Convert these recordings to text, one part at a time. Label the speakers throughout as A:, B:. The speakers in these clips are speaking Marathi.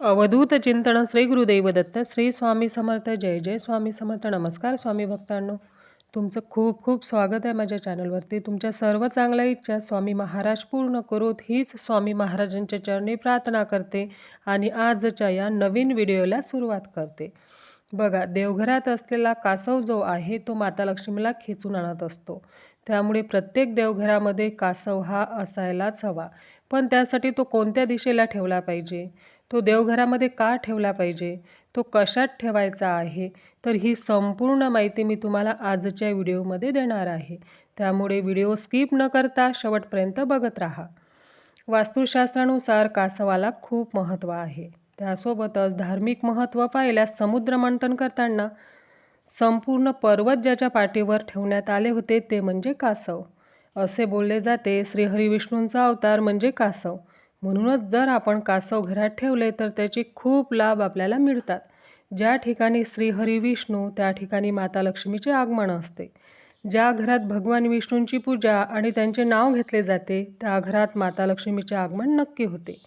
A: अवधूत चिंतन श्री गुरुदेव दत्त श्री स्वामी समर्थ जय जय स्वामी समर्थ. नमस्कार स्वामी भक्तांनो. तुमचं खूप खूप स्वागत आहे माझ्या चॅनलवरती. तुमच्या सर्व चांगल्या इच्छा स्वामी महाराज पूर्ण करोत हीच स्वामी महाराजांच्या चरणी प्रार्थना करते आणि आजच्या या नवीन व्हिडिओला सुरुवात करते. बघा देवघरात असलेला कासव जो आहे तो माता लक्ष्मीला खेचून आणत असतो. त्यामुळे प्रत्येक देवघरामध्ये कासव हा असायलाच हवा. पण त्यासाठी तो कोणत्या दिशेला ठेवला पाहिजे? तो देवघरामध्ये का ठेवला पाहिजे? तो कशात ठेवायचा आहे? तर ही संपूर्ण माहिती मी तुम्हाला आजच्या व्हिडिओमध्ये देणार आहे. त्यामुळे व्हिडिओ स्किप न करता शेवटपर्यंत बघत राहा. वास्तुशास्त्रानुसार कासवाला खूप महत्त्व आहे. त्यासोबतच धार्मिक महत्त्व पाहिल्यास समुद्रमंथन करताना संपूर्ण पर्वत ज्याच्या पाठीवर ठेवण्यात आले होते ते म्हणजे कासव. असे बोलले जाते श्रीहरिविष्णूंचा अवतार म्हणजे कासव. म्हणूनच जर आपण कासव घरात ठेवले तर त्याचे खूप लाभ आपल्याला मिळतात. ज्या ठिकाणी श्रीहरी विष्णू त्या ठिकाणी माता लक्ष्मीचे आगमन असते. ज्या घरात भगवान विष्णूंची पूजा आणि त्यांचे नाव घेतले जाते त्या घरात माता लक्ष्मीचे आगमन नक्की होते.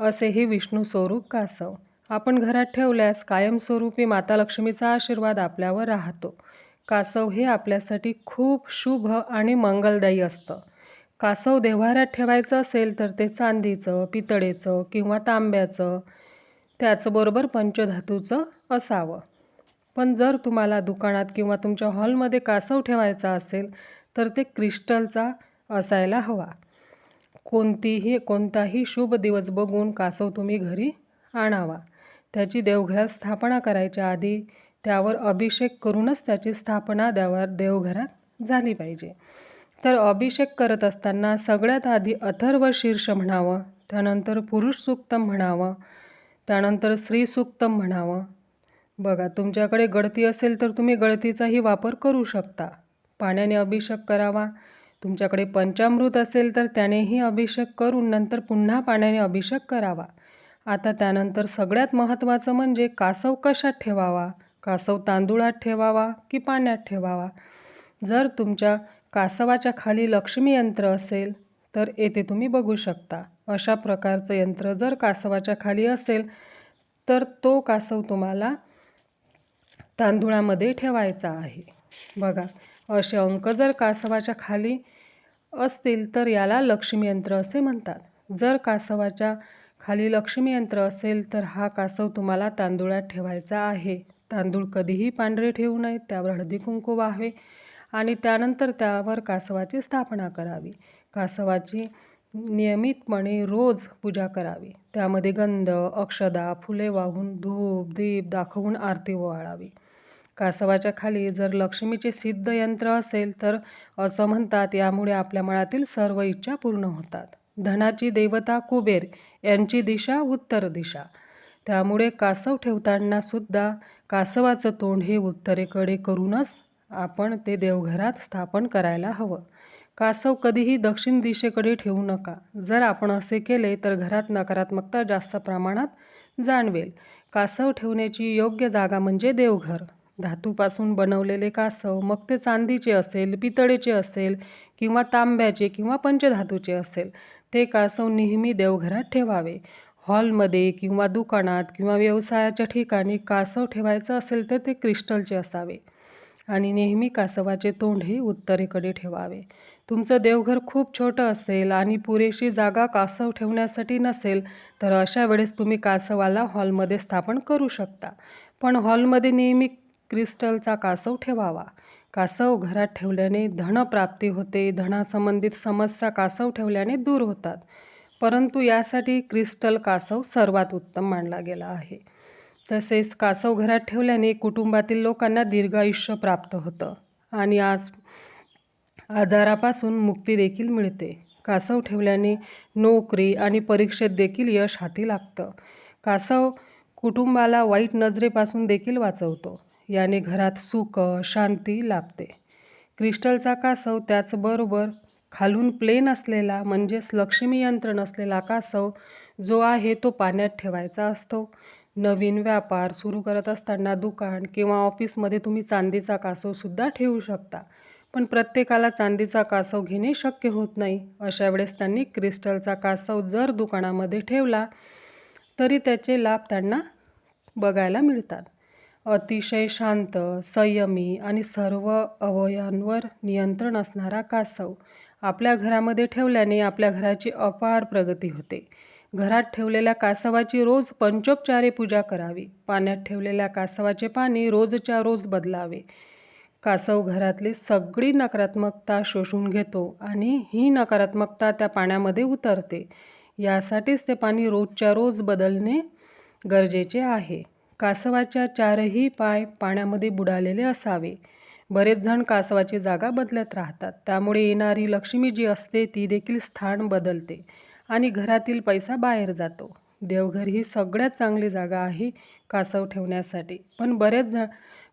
A: असे हे विष्णू स्वरूप कासव. आपण घरात ठेवल्यास कायमस्वरूपी माता लक्ष्मीचा आशीर्वाद आपल्यावर राहतो. कासव हे आपल्यासाठी खूप शुभ आणि मंगलदायी असतं. कासव देव्हाऱ्यात ठेवायचं असेल तर ते चांदीचं पितळेचं किंवा तांब्याचं त्याचबरोबर पंचधातूचं असावं. पण जर तुम्हाला दुकानात किंवा तुमच्या हॉलमध्ये कासव ठेवायचा असेल तर ते क्रिस्टलचा असायला हवा. कोणतीही कोणताही शुभ दिवस बघून कासव तुम्ही घरी आणावा. त्याची देवघरात स्थापना करायच्या आधी त्यावर अभिषेक करूनच त्याची स्थापना द्यावर देवघरात झाली पाहिजे. तर अभिषेक करत असताना सगळ्यात आधी अथर्व शीर्ष म्हणावं त्यानंतर पुरुष सूक्तम म्हणावं त्यानंतर स्त्री सूक्तम म्हणावं. बघा तुमच्याकडे गळती असेल तर तुम्ही गळतीचाही वापर करू शकता. पाण्याने अभिषेक करावा. तुमच्याकडे पंचामृत असेल तर त्यानेही अभिषेक करून नंतर पुन्हा पाण्याने अभिषेक करावा. आता त्यानंतर सगळ्यात महत्त्वाचं म्हणजे कासव कशात ठेवावा? कासव तांदुळात ठेवावा की पाण्यात ठेवावा? जर तुमच्या कासवाच्या खाली लक्ष्मी यंत्र असेल तर येथे तुम्ही बघू शकता. अशा प्रकारचं यंत्र जर कासवाच्या खाली असेल तर तो कासव तुम्हाला तांदुळामध्ये ठेवायचा आहे. बघा असे अंक जर कासवाच्या खाली असतील तर याला लक्ष्मी यंत्र असे म्हणतात. जर कासवाच्या खाली लक्ष्मी यंत्र असेल तर हा कासव तुम्हाला तांदुळात ठेवायचा आहे. तांदूळ कधीही पांढरे ठेवू नयेत त्यावर हळदी कुंकू व्हावे आणि त्यानंतर त्यावर कासवाची स्थापना करावी. कासवाची नियमितपणे रोज पूजा करावी. त्यामध्ये गंध अक्षदा फुले वाहून धूप दीप दाखवून आरती ओवाळावी. कासवाच्या खाली जर लक्ष्मीचे सिद्ध यंत्र असेल तर असं म्हणतात यामुळे आपल्या मनातील सर्व इच्छा पूर्ण होतात. धनाची देवता कुबेर यांची दिशा उत्तर दिशा. त्यामुळे कासव ठेवताना सुद्धा कासवाचं तोंड हे उत्तरेकडे करूनच आपण ते देवघरात स्थापन करायला हवं. कासव कधीही दक्षिण दिशेकडे ठेवू नका. जर आपण असे केले तर घरात नकारात्मकता जास्त प्रमाणात जाणवेल. कासव ठेवण्याची योग्य जागा म्हणजे देवघर. धातूपासून बनवलेले कासव मग ते चांदीचे असेल पितळेचे असेल किंवा तांब्याचे किंवा पंचधातूचे असेल ते कासव नेहमी देवघरात ठेवावे. हॉलमध्ये किंवा दुकानात किंवा व्यवसायाच्या ठिकाणी कासव ठेवायचं असेल तर ते क्रिस्टलचे असावे. आणि नेहमी कासवाचे तोंड हे उत्तरेकडे ठेवावे. तुमचं देवघर खूप छोटं असेल आणि पुरेशी जागा कासव ठेवण्यासाठी नसेल तर अशा वेळेस तुम्ही कासवाला हॉलमध्ये स्थापन करू शकता. पण हॉलमध्ये नेहमी क्रिस्टलचा कासव ठेवावा. कासव घरात ठेवल्याने धनप्राप्ती होते धनासंबंधित समस्या कासव ठेवल्याने दूर होतात. परंतु यासाठी क्रिस्टल कासव सर्वात उत्तम मानला गेला आहे. तसेच कासव घरात ठेवल्याने कुटुंबातील लोकांना दीर्घायुष्य प्राप्त होतं आणि आज आजारापासून मुक्ती देखील मिळते. कासव ठेवल्याने नोकरी आणि परीक्षेत देखील यश हाती लागतं. कासव कुटुंबाला वाईट नजरेपासून देखील वाचवतो. याने घरात सुख शांती लाभते. क्रिस्टलचा कासव त्याचबरोबर खालून प्लेन असलेला म्हणजेच लक्ष्मी यंत्रण नसलेला कासव जो आहे तो पाण्यात ठेवायचा असतो. नवीन व्यापार सुरू करत असताना दुकान किंवा ऑफिसमध्ये तुम्ही चांदीचा कासवसुद्धा ठेवू शकता. पण प्रत्येकाला चांदीचा कासव घेणे शक्य होत नाही. अशा वेळेस त्यांनी क्रिस्टलचा कासव जर दुकानामध्ये ठेवला तरी त्याचे लाभ त्यांना बघायला मिळतात. अतिशय शांत संयमी आणि सर्व अवयवांवर नियंत्रण असणारा कासव. आपल्या घरामध्ये ठेवल्याने आपल्या घराची अपार प्रगती होते. घरात ठेवलेल्या कासवाची रोज पंचोपचारे पूजा करावी. पाण्यात ठेवलेल्या कासवाचे पाणी रोजच्या रोज बदलावे. कासव घरातली सगळी नकारात्मकता शोषून घेतो आणि ही नकारात्मकता त्या पाण्यामध्ये उतरते. यासाठीच ते पाणी रोजच्या रोज बदलणे गरजेचे आहे. कासवाच्या चारही पाय पाण्यामध्ये बुडालेले असावे. बरेच जण कासवाची जागा बदलत राहतात. त्यामुळे येणारी लक्ष्मी जी असते ती देखील स्थान बदलते आणि घरातील पैसा बाहेर जातो. देवघर ही सगळ्यात चांगली जागा आहे कासव ठेवण्यासाठी. पण बरेच जण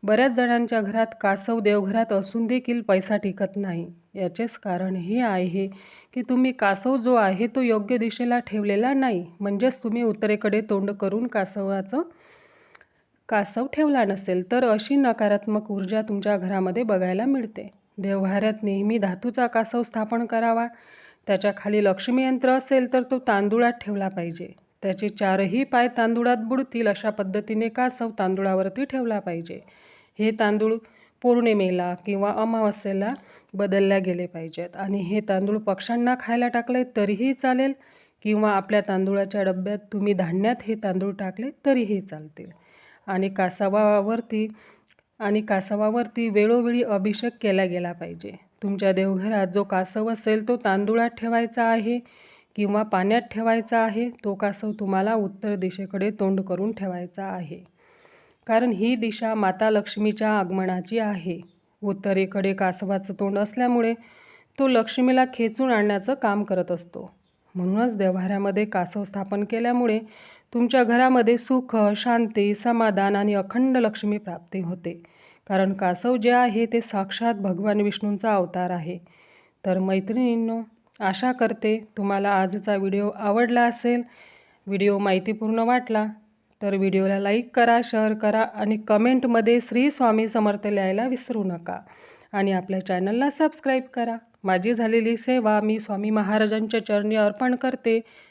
A: बऱ्याच जणांच्या घरात कासव देवघरात असून देखील पैसा टिकत नाही. याचेच कारण हे आहे की तुम्ही कासव जो आहे तो योग्य दिशेला ठेवलेला नाही. म्हणजेच तुम्ही उत्तरेकडे तोंड करून कासवाचं कासव ठेवला नसेल तर अशी नकारात्मक ऊर्जा तुमच्या घरामध्ये बघायला मिळते. देवघरात नेहमी धातूचा कासव स्थापन करावा. त्याच्याखाली लक्ष्मी यंत्र असेल तर तो तांदुळात ठेवला पाहिजे. त्याचे चारही पाय तांदुळात बुडतील अशा पद्धतीने कासव तांदुळावरती ठेवला पाहिजे. हे तांदूळ पौर्णिमेला किंवा अमावस्येला बदलल्या गेले पाहिजेत आणि हे तांदूळ पक्ष्यांना खायला टाकले तरीही चालेल किंवा आपल्या तांदूळाच्या डब्यात तुम्ही धान्यात हे तांदूळ टाकले तरीही चालतील. आणि कासवावरती आणि कासवावरती वेळोवेळी अभिषेक केला गेला पाहिजे. तुमच्या देवघरात जो कासव असेल तो तांदुळात ठेवायचा आहे किंवा पाण्यात ठेवायचा आहे तो कासव तुम्हाला उत्तर दिशेकडे तोंड करून ठेवायचा आहे. कारण ही दिशा माता लक्ष्मीच्या आगमनाची आहे. उत्तरेकडे कासवाचं तोंड असल्यामुळे तो लक्ष्मीला खेचून आणण्याचं काम करत असतो. म्हणूनच देव्हाऱ्यामध्ये कासव स्थापन केल्यामुळे तुमच्या घरामध्ये सुख शांती समाधान आणि अखंड लक्ष्मी प्राप्ती होते. कारण कासव जे आहे ते साक्षात भगवान विष्णूंचा अवतार आहे. तर मैत्रिणींनो आशा करते तुम्हाला आजचा व्हिडिओ आवडला असेल. व्हिडिओ माहितीपूर्ण वाटला तर व्हिडिओला लाईक करा शेअर करा आणि कमेंटमध्ये श्री स्वामी समर्थ लिहायला विसरू नका. आणि आपल्या चॅनलला सबस्क्राईब करा. माझी झालेली सेवा मी स्वामी महाराजांच्या चरणी अर्पण करते.